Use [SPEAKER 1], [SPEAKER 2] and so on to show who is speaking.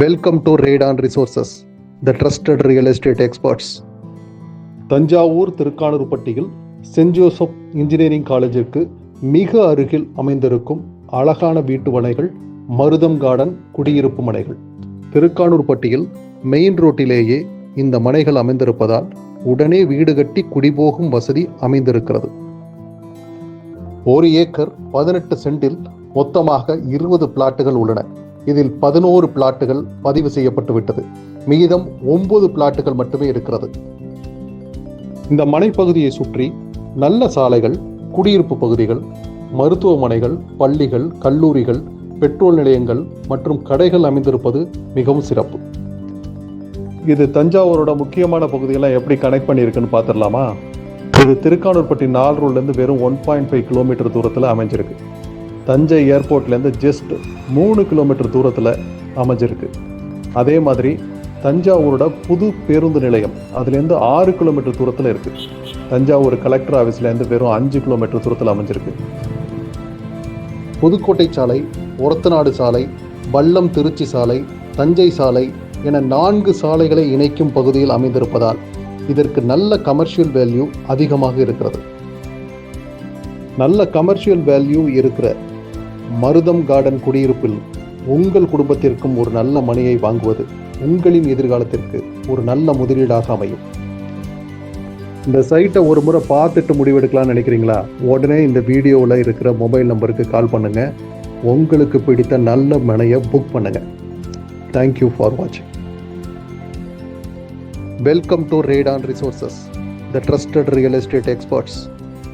[SPEAKER 1] Welcome to Radon resources the trusted real estate experts Thanjavur திருக்கானூர்பட்டியில் send Joseph engineering காலேஜிற்கு மிக அருகில் அமைந்திருக்கும் அழகான வீட்டு மனைகள் மருதம் கார்டன் குடியிருப்பு மனைகள் திருக்கானூர்பட்டியில் மெயின் ரோட்டிலேயே இந்த மனைகள் அமைந்திருப்பதால் உடனே வீடு கட்டி குடிபோகும் வசதி அமைந்திருக்கிறது. ஒரு ஏக்கர் பதினெட்டு சென்டில் மொத்தமாக இருபது பிளாட்டுகள் உள்ளன. இதில் பதினோரு பிளாட்டுகள் பதிவு செய்யப்பட்டு விட்டது மீதம் ஒன்பது பிளாட்டுகள் மட்டுமே இருக்கிறது. இந்த மனைப்பகுதியை சுற்றி நல்ல சாலைகள் குடியிருப்பு பகுதிகள் மருத்துவமனைகள் பள்ளிகள் கல்லூரிகள் பெட்ரோல் நிலையங்கள் மற்றும் கடைகள் அமைந்திருப்பது மிகவும் சிறப்பு. இது தஞ்சாவூரோட முக்கியமான பகுதியெல்லாம் எப்படி கனெக்ட் பண்ணியிருக்குன்னு பார்த்துடலாமா? இது திருக்கானூர்பட்டி நாலு ரோட்லேருந்து வெறும் ஒன் பாயிண்ட் ஃபைவ் கிலோமீட்டர் தூரத்தில் அமைஞ்சிருக்கு. தஞ்சை ஏர்போர்ட்லேருந்து ஜஸ்ட் மூணு கிலோமீட்டர் தூரத்தில் அமைஞ்சிருக்கு. அதே மாதிரி தஞ்சாவூரோட புது பேருந்து நிலையம் அதுலேருந்து ஆறு கிலோமீட்டர் தூரத்தில் இருக்குது தஞ்சாவூர் கலெக்டர் ஆஃபீஸ்லேருந்து வெறும் அஞ்சு கிலோமீட்டர் தூரத்தில் அமைஞ்சிருக்கு. புதுக்கோட்டை சாலை ஒரத்தநாடு சாலை வல்லம் திருச்சி சாலை தஞ்சை சாலை என நான்கு சாலைகளை இணைக்கும் பகுதியில் அமைந்திருப்பதால் இதற்கு நல்ல கமர்ஷியல் வேல்யூ அதிகமாக இருக்கிறது. நல்ல கமர்ஷியல் வேல்யூ இருக்கிற மருதம் கார்டன் குடியிருப்பில் உங்கள் குடும்பத்திற்கும் ஒரு நல்ல மனையை வாங்குவது உங்களின் எதிர்காலத்திற்கு ஒரு நல்ல முதலீடாக அமையும். இந்த சைட்டை ஒரு முறை பார்த்துட்டு முடிவெடுக்கலாம்னு நினைக்கிறீங்களா? உடனே இந்த வீடியோவில் இருக்கிற மொபைல் நம்பருக்கு கால் பண்ணுங்க. உங்களுக்கு பிடித்த நல்ல மனையை புக் பண்ணுங்க. தேங்க்யூ ஃபார் வாட்சிங் welcome to Radon resources the trusted real estate experts